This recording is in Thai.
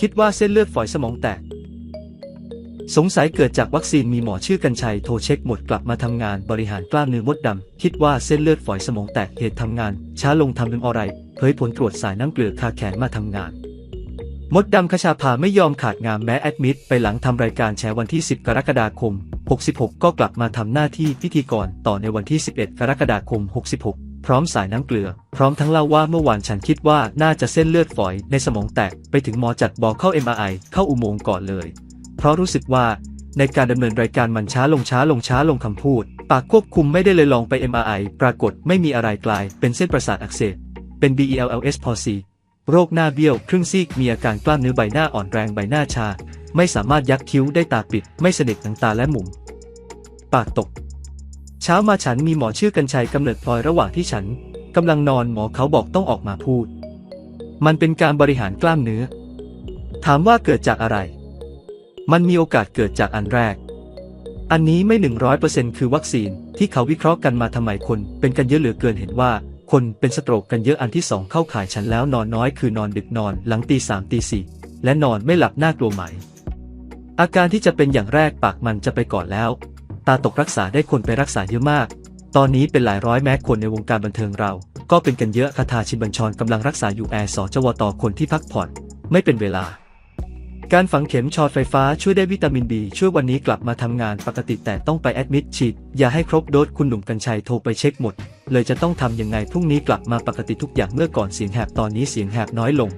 คิดว่าเส้นเลือดฝอยสมองแตก สงสัยเกิดจากวัคซีนมีหมอชื่อกัญชัยโทรเช็คหมดกลับมาทำงานบริหารกล้ามเนื้อมดดำคิดว่าเส้นเลือดฝอยสมองแตกเหตุทำงาน ช้าลงทำเป็นอะไรเผยผลตรวจสายน้ำเกลือคาแขนมาทำงานมดดำคชาภาไม่ยอมขาดงานแม้แอดมิดไปหลังทำรายการแชร์วันที่ 10 กรกฎาคม 66 ก็กลับมาทำหน้าที่พิธีกรต่อในวันที่ 11 กรกฎาคม 66 พร้อมสายน้ำเกลือ พร้อมทั้งเล่าว่าเมื่อวานฉันคิดว่าน่าจะเส้นเลือดฝอยในสมองแตกไปถึงหมอจัดบอกเข้า MRI เข้าอุโมงค์ก่อนเลย เพราะรู้สึกว่าในการดำเนินรายการมันช้าลงช้าลงช้าลงคำพูด ปากควบคุมไม่ได้เลยลองไป MRI ปรากฏไม่มีอะไรกลาย เป็นเส้นประสาทอักเสบเป็น BELLS palsy โรคหน้าเบี้ยวครึ่งซีกมีอาการกล้ามเนื้อใบหน้าอ่อนแรงใบหน้าชา ไม่สามารถยักคิ้วได้ตาปิด ไม่สนิทหนังตาและหมุม ปากตก เช้ามาฉันมีหมอชื่อกัญชัยกำเนิดพลอยระหว่างที่ฉันกำลังนอนหมอเขาบอกต้องออกมาพูด มันเป็นการบริหารกล้ามเนื้อ ถามว่าเกิดจากอะไร มันมีโอกาสเกิดจากอันแรก อันนี้ไม่ 100%คือวัคซีนที่เขาวิเคราะห์กันมาทำไมคน เป็นกันเยอะเหลือเกินเห็นว่า คนเป็นสโตรกกันเยอะอันที่สองเข้าข่ายฉันแล้วนอนน้อยคือนอนดึกนอนหลังตีสามตีสี่และนอนไม่หลับน่ากลัวไหม อาการที่จะเป็นอย่างแรกปากมันจะไปก่อนแล้ว ตาตกรักษาได้คนไปรักษาเยอะมาก ตอนนี้เป็นหลายร้อยแม้คนในวงการบันเทิงเรา ก็เป็นกันเยอะคาถาชินบัญชรกำลังรักษาอยู่แอร์สจวตคนที่พักผ่อน ไม่เป็นเวลา การฝังเข็มชอตไฟฟ้าช่วยได้วิตามินบีช่วยวันนี้กลับมาทำงานปกติแต่ต้องไปแอดมิดฉีดอย่าให้ครบโดสคุณหนุ่มกัญชัยโทรไปเช็คหมด เลยจะต้องทำยังไงพรุ่งนี้กลับมาปกติทุกอย่างเมื่อก่อนเสียงแหบตอนนี้เสียงแหบน้อยลง